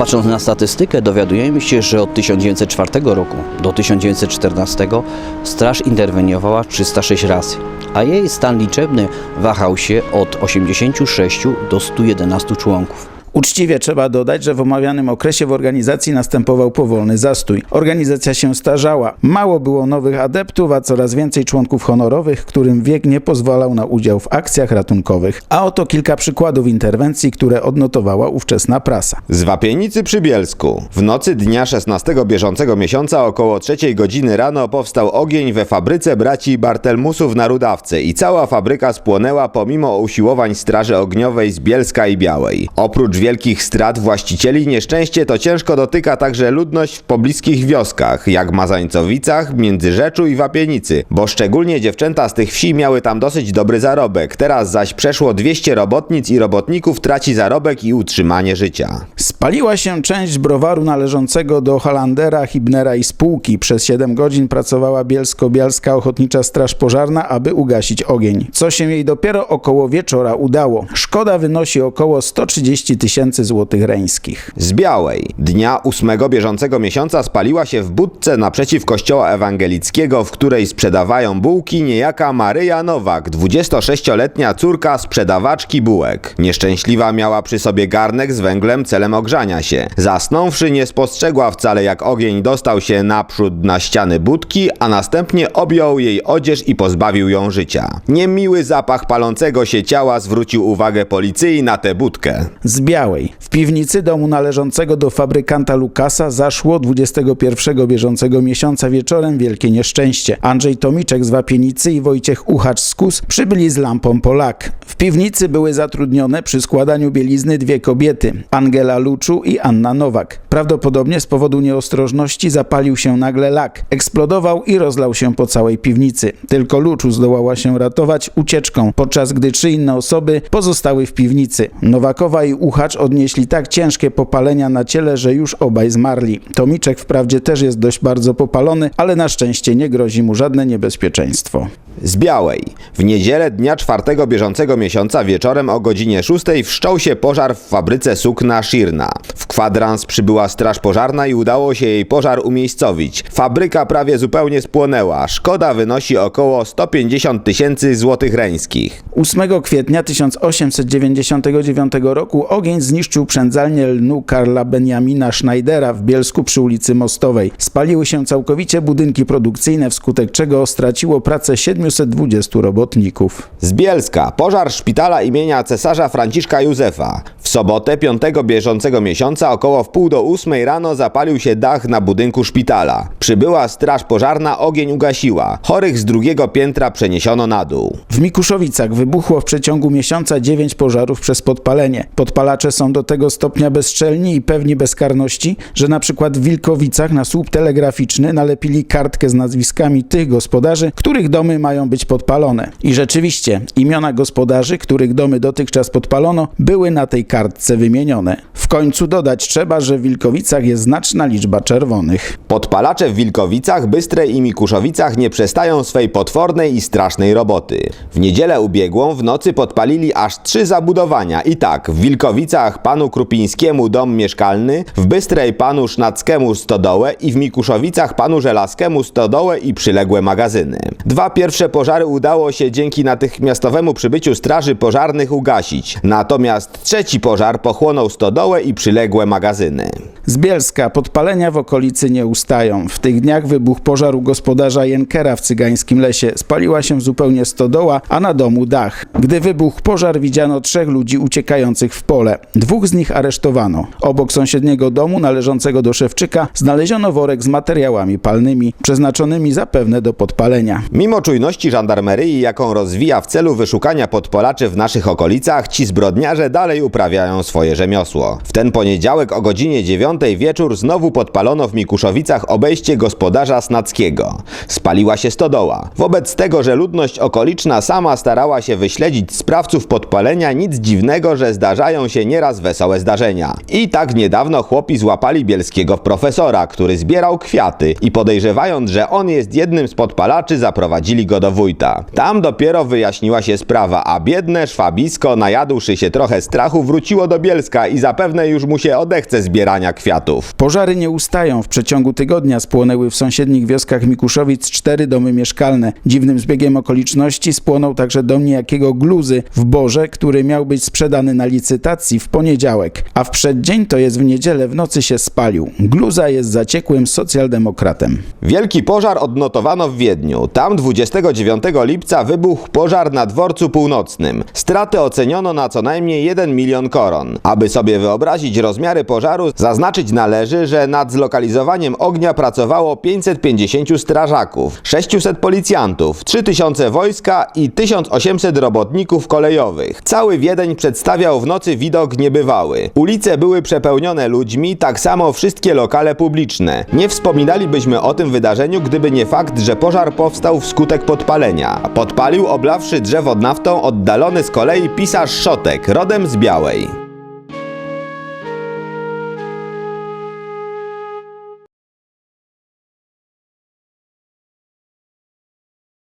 Patrząc na statystykę, dowiadujemy się, że od 1904 roku do 1914 straż interweniowała 306 razy, a jej stan liczebny wahał się od 86 do 111 członków. Uczciwie trzeba dodać, że w omawianym okresie w organizacji następował powolny zastój. Organizacja się starzała, mało było nowych adeptów, a coraz więcej członków honorowych, którym wiek nie pozwalał na udział w akcjach ratunkowych. A oto kilka przykładów interwencji, które odnotowała ówczesna prasa. Z Wapienicy przy Bielsku. W nocy dnia 16 bieżącego miesiąca około 3 godziny rano powstał ogień we fabryce braci Bartelmusów na Rudawce i cała fabryka spłonęła pomimo usiłowań Straży Ogniowej z Bielska i Białej. Oprócz wielkich strat właścicieli nieszczęście to ciężko dotyka także ludność w pobliskich wioskach, jak Mazańcowicach, Międzyrzeczu i Wapienicy, bo szczególnie dziewczęta z tych wsi miały tam dosyć dobry zarobek. Teraz zaś przeszło 200 robotnic i robotników traci zarobek i utrzymanie życia. Spaliła się część browaru należącego do Holandera, Hibnera i spółki. Przez 7 godzin pracowała Bielsko-Bialska Ochotnicza Straż Pożarna, aby ugasić ogień. Co się jej dopiero około wieczora udało. Szkoda wynosi około 130 tysięcy złotych reńskich. Z Białej. Dnia 8 bieżącego miesiąca spaliła się w budce naprzeciw kościoła ewangelickiego, w której sprzedawają bułki niejaka Maryja Nowak, 26-letnia córka sprzedawaczki bułek. Nieszczęśliwa miała przy sobie garnek z węglem celem ogrzania się. Zasnąwszy nie spostrzegła wcale jak ogień dostał się naprzód na ściany budki, a następnie objął jej odzież i pozbawił ją życia. Niemiły zapach palącego się ciała zwrócił uwagę policji na tę budkę. Z Białej. W piwnicy domu należącego do fabrykanta Lukasa zaszło 21 bieżącego miesiąca wieczorem wielkie nieszczęście. Andrzej Tomiczek z Wapienicy i Wojciech Uchacz z Kus przybyli z lampą Polak. W piwnicy były zatrudnione przy składaniu bielizny dwie kobiety, Angela Luczu i Anna Nowak. Prawdopodobnie z powodu nieostrożności zapalił się nagle lak. Eksplodował i rozlał się po całej piwnicy. Tylko Luczu zdołała się ratować ucieczką, podczas gdy trzy inne osoby pozostały w piwnicy. Nowakowa i Uchacz odnieśli tak ciężkie popalenia na ciele, że już obaj zmarli. Tomiczek wprawdzie też jest dość bardzo popalony, ale na szczęście nie grozi mu żadne niebezpieczeństwo. Z Białej. W niedzielę dnia 4 bieżącego miesiąca wieczorem o godzinie 6 wszczął się pożar w fabryce sukna Shirna. W kwadrans przybyła straż pożarna i udało się jej pożar umiejscowić. Fabryka prawie zupełnie spłonęła. Szkoda wynosi około 150 tysięcy złotych reńskich. 8 kwietnia 1899 roku ogień zniszczył przędzalnię lnu Karla Benjamina Schneidera w Bielsku przy ulicy Mostowej. Spaliły się całkowicie budynki produkcyjne, wskutek czego straciło pracę 720 robotników. Z Bielska. Pożar szpitala imienia cesarza Franciszka Józefa. Sobotę 5 bieżącego miesiąca około wpół do 8 rano zapalił się dach na budynku szpitala. Przybyła straż pożarna, ogień ugasiła. Chorych z drugiego piętra przeniesiono na dół. W Mikuszowicach wybuchło w przeciągu miesiąca 9 pożarów przez podpalenie. Podpalacze są do tego stopnia bezczelni i pewni bezkarności, że na przykład w Wilkowicach na słup telegraficzny nalepili kartkę z nazwiskami tych gospodarzy, których domy mają być podpalone. I rzeczywiście, imiona gospodarzy, których domy dotychczas podpalono, były na tej kartce wymienione. W końcu dodać trzeba, że w Wilkowicach jest znaczna liczba czerwonych. Podpalacze w Wilkowicach, Bystrej i Mikuszowicach nie przestają swej potwornej i strasznej roboty. W niedzielę ubiegłą w nocy podpalili aż trzy zabudowania i tak w Wilkowicach panu Krupińskiemu dom mieszkalny, w Bystrej panu Sznackiemu stodołę i w Mikuszowicach panu Żelazkiemu stodołę i przyległe magazyny. Dwa pierwsze pożary udało się dzięki natychmiastowemu przybyciu straży pożarnych ugasić, natomiast trzeci pożar pochłonął stodołę i przyległe magazyny. Z Bielska podpalenia w okolicy nie ustają. W tych dniach wybuchł pożar u gospodarza Jenkera w cygańskim lesie. Spaliła się zupełnie stodoła, a na domu dach. Gdy wybuchł pożar, widziano trzech ludzi uciekających w pole. Dwóch z nich aresztowano. Obok sąsiedniego domu należącego do Szewczyka znaleziono worek z materiałami palnymi, przeznaczonymi zapewne do podpalenia. Mimo czujności żandarmerii, jaką rozwija w celu wyszukania podpalaczy w naszych okolicach, ci zbrodniarze dalej uprawiają swoje rzemiosło. W ten poniedziałek o godzinie 9 wieczór znowu podpalono w Mikuszowicach obejście gospodarza Snackiego. Spaliła się stodoła. Wobec tego, że ludność okoliczna sama starała się wyśledzić sprawców podpalenia, nic dziwnego, że zdarzają się nieraz wesołe zdarzenia. I tak niedawno chłopi złapali bielskiego profesora, który zbierał kwiaty i podejrzewając, że on jest jednym z podpalaczy, zaprowadzili go do wójta. Tam dopiero wyjaśniła się sprawa, a biedne szwabisko, najadłszy się trochę strachu, wróciło do Bielska i zapewne już mu się odechce zbierania kwiatów. Pożary nie ustają. W przeciągu tygodnia spłonęły w sąsiednich wioskach Mikuszowic cztery domy mieszkalne. Dziwnym zbiegiem okoliczności spłonął także dom niejakiego Gluzy w Borze, który miał być sprzedany na licytacji w poniedziałek, a w przeddzień, to jest w niedzielę w nocy się spalił. Gluza jest zaciekłym socjaldemokratem. Wielki pożar odnotowano w Wiedniu. Tam 29 lipca wybuchł pożar na dworcu północnym. Straty oceniono na co najmniej 1 milion koron. Aby sobie wyobrazić rozmiary pożaru, zaznaczyć należy, że nad zlokalizowaniem ognia pracowało 550 strażaków, 600 policjantów, 3000 wojska i 1800 robotników kolejowych. Cały Wiedeń przedstawiał w nocy widok niebywały. Ulice były przepełnione ludźmi, tak samo wszystkie lokale publiczne. Nie wspominalibyśmy o tym wydarzeniu, gdyby nie fakt, że pożar powstał wskutek podpalenia. Podpalił oblawszy drzewo naftą oddalony z kolei pisarz Szotek, rodem z Białej.